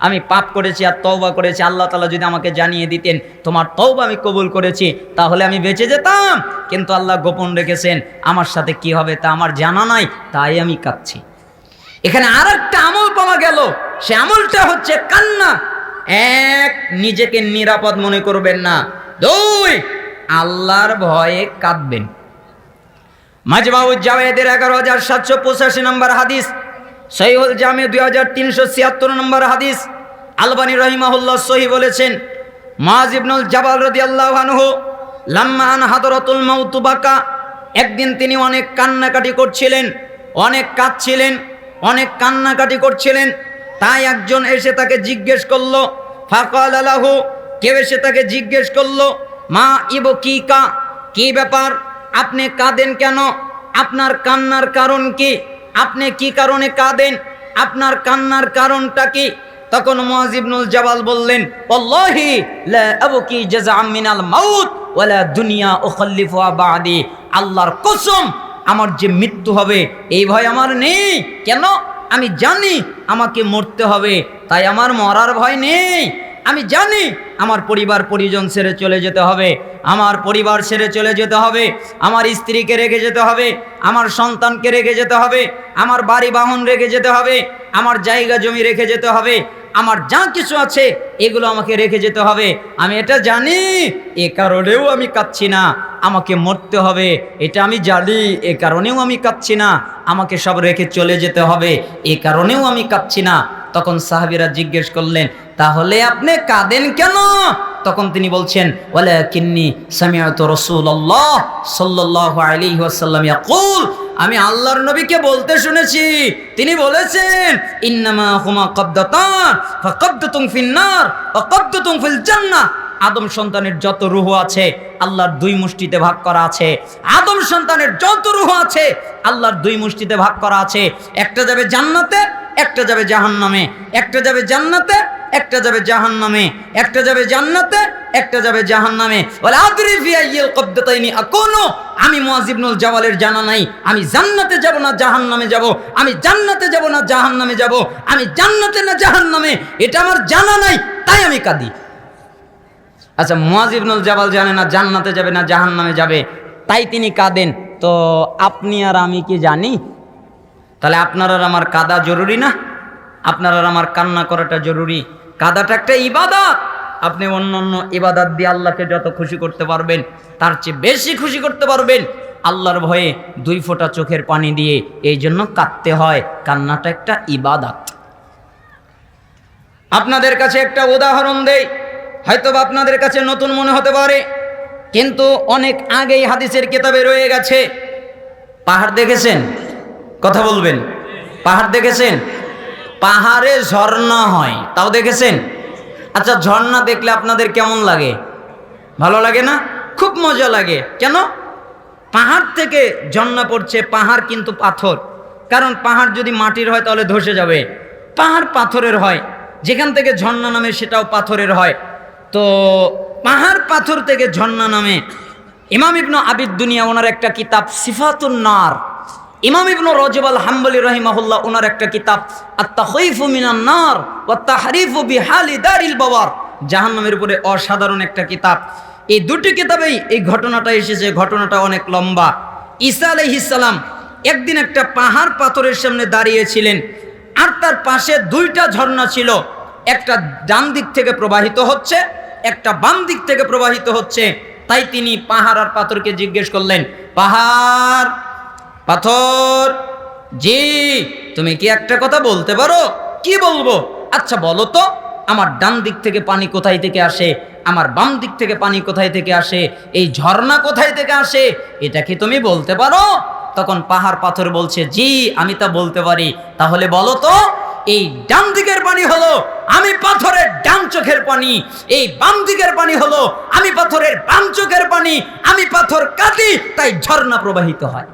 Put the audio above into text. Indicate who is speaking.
Speaker 1: আমি পাপ করেছি আর তওবা করেছি। আল্লাহ তালা যদি আমাকে জানিয়ে দিতেন, তোমার তওবা আমি কবুল করেছি, তাহলে আমি বেঁচে যেতাম। কিন্তু আল্লাহ গোপন রেখেছেন, আমার সাথে কি হবে তা আমার জানা নাই, তাই আমি কাঁদছি। এখানে আর একটা আমল পাওয়া গেল। সে আমলটা হচ্ছে কান্না। এক, নিজেকে নিরাপদ মনে করবেন না। দুই, আল্লাহর ভয়ে কাঁদবেন। মাজবাউজ জাওয়েদের এগারো হাজার সাতশো পঁচাশি নম্বর হাদিস সহিহুল জামে দুই হাজার তিনশো ছিয়াত্তর নম্বর হাদিস, আলবানী রহিমাহুল্লাহ সহি বলেছেন, মাজ ইবনুল জাবাল রদি আল্লাহ আনহু লাম্মা আন হাদরতুল মাউতুবাকা একদিন তিনি অনেক কান্নাকাটি করছিলেন, অনেক কাঁদছিলেন, অনেক কান্নাকাটি করছিলেন, তাই একজন এসে তাকে জিজ্ঞেস করল, ফাকাল আলাহু কেউ এসে তাকে জিজ্ঞেস করল, মা ইবো কি কা, কি ব্যাপার, আপনি কাঁদেন কেন, আপনার কান্নার কারণ কি? আপনি কি কারণে কাঁদেন? আপনার কান্নার কারণটা কি? তখন মুয়াজিবনুল জাবাল বললেন দুনিয়া আল্লাহর কসম, আমার যে মৃত্যু হবে, এই ভয় আমার নেই। কেন? আমি জানি আমাকে মরতে হবে, তাই আমার মরার ভয় নেই। আমি জানি আমার পরিবার পরিজন ছেড়ে চলে যেতে হবে, আমার পরিবার ছেড়ে চলে যেতে হবে, আমার স্ত্রীকে রেখে যেতে হবে, আমার সন্তানকে রেখে যেতে হবে, আমার বাড়ি বাহন রেখে যেতে হবে, আমার জায়গা জমি রেখে যেতে হবে, আমার যা কিছু আছে এগুলো আমাকে রেখে যেতে হবে। আমি এটা জানি, এ কারণেও আমি কাঁদছি না, আমাকে মরতে হবে, এটা আমি জানি, এ কারণেও আমি কাঁদছি না, আমাকে সব রেখে চলে যেতে হবে, এ কারণেও আমি কাঁদছি না। তখন সাহাবিরা জিজ্ঞেস করলেন, তাহলে আপনি কাঁদেন কেন? তখন তিনি বলছেন ওয়ালা কিন্নি সামিয়াত রাসূলুল্লাহ সাল্লাল্লাহু আলাইহি ওয়াসাল্লাম ইয়াকুল। আমি আল্লাহর নবীকে বলতে শুনেছি। তিনি বলেছেন, ইন্নামা হুমা কবদাতান ফাকাবদাতুম ফিন্নার ওয়া কবদাতুম ফিল জান্নাহ আদম সন্তানের যত রুহ আছে, আল্লাহর দুই মুষ্টিতে ভাগ করা আছে। আদম সন্তানের যত রুহ আছে, আল্লাহর দুই মুষ্টিতে ভাগ করা আছে। একটা যাবে জান্নাতে একটা যাবে জাহান্নামে, একটা যাবে জান্নাতে, একটা যাবে জাহান্নামে, একটা যাবে জান্নাতে, একটা যাবে কবদাতাইনি আকুনু। আমি মুয়াজিবনুল জাওয়ালের জানা নাই। আমি জান্নাতে যাব না জাহান্নামে যাব। আমি জান্নাতে যাব না জাহান্নামে যাব। আমি জান্নাতে না জাহান্নামে। এটা আমার জানা নাই, তাই আমি কাঁদি। আচ্ছা মুয়াজিবনুল জাবাল জানে না জান্নাতে যাবে না জাহান্নামে যাবে। তাই তিনি কাঁদেন। তো আপনি আর আমি কি জানি? তাহলে আপনার আর আমার কাদা জরুরি না? আপনার আর আমার কান্না করাটা জরুরি। কাদাটা একটা ইবাদত। আপনি অন্য অন্য ইবাদত দিয়ে আল্লাহকে যত খুশি করতে পারবেন, তার চেয়ে বেশি খুশি করতে পারবেন। আল্লাহর ভয়ে দুই ফোঁটা চোখের পানি দিয়ে এই জন্য কাঁদতে হয়। কান্নাটা একটা ইবাদত। আপনাদের কাছে একটা উদাহরণ দেই। হয়তো আপনাদের কাছে নতুন মনে হতে পারে, কিন্তু অনেক আগেই হাদিসের কিতাবে রয়ে গেছে। পাহাড় দেখেছেন? কথা বলবেন? পাহাড় দেখেছেন? পাহাড়ে ঝর্ণা হয়, তাও দেখেছেন? আচ্ছা ঝর্ণা দেখলে আপনাদের কেমন লাগে? ভালো লাগে না? খুব মজা লাগে। কেন? পাহাড় থেকে ঝর্ণা পড়ছে, পাহাড় কিন্তু পাথর। কারণ পাহাড় যদি মাটির হয়, তাহলে ধসে যাবে। পাহাড় পাথরের হয়। যেখান থেকে ঝর্ণা নামে, সেটাও পাথরের হয়। তো, পাহাড় পাথর থেকে ঝর্ণা নামে। ইমাম ইবনু আবিদ দুনিয়া, ওনার একটা কিতাব, সিফাতুন নার। ইমাম ইবনু রজব আল হাম্বলি রহিমাহুল্লাহ ওনার একটা কিতাব আত্তাহইফু মিনান নার ওয়া তাহরিফু বিহালি দারিল বাওয়ার। জাহান্নামের উপরে অসাধারণ একটা কিতাব। এই দুটি কিতাবেই এই ঘটনাটা এসেছে, ঘটনাটা অনেক লম্বা। ঈসা আলাইহিস সালাম একদিন একটা পাহাড় পাথরের সামনে দাঁড়িয়েছিলেন, আর তার পাশে দুইটা ঝর্ণা ছিল। একটা ডান দিক থেকে প্রবাহিত হচ্ছে, একটা বাম দিক থেকে প্রবাহিত হচ্ছে। তাই তিনি পাহাড় আর পাথরকে জিজ্ঞেস করলেন, পাহাড় পাথর। জি, তুমি কি একটা কথা বলতে পারো? কি বলব? আচ্ছা বলো তো, আমার ডান দিক থেকে পানি কোথায় থেকে আসে? আমার বাম দিক থেকে পানি কোথায় থেকে আসে? এই ঝর্ণা কোথায় থেকে আসে? এটা কি তুমি বলতে পারো? তখন পাহাড় পাথর বলছে, জি, আমি তা বলতে পারি। তাহলে বলো তো, এই ডান দিকের পানি হলো, আমি পাথরের ডান চোখের পানি। এই বাম দিকের পানি হলো, আমি পাথরের বাম চোখের পানি। আমি পাথর কাটি, তাই ঝর্ণা প্রবাহিত হয়।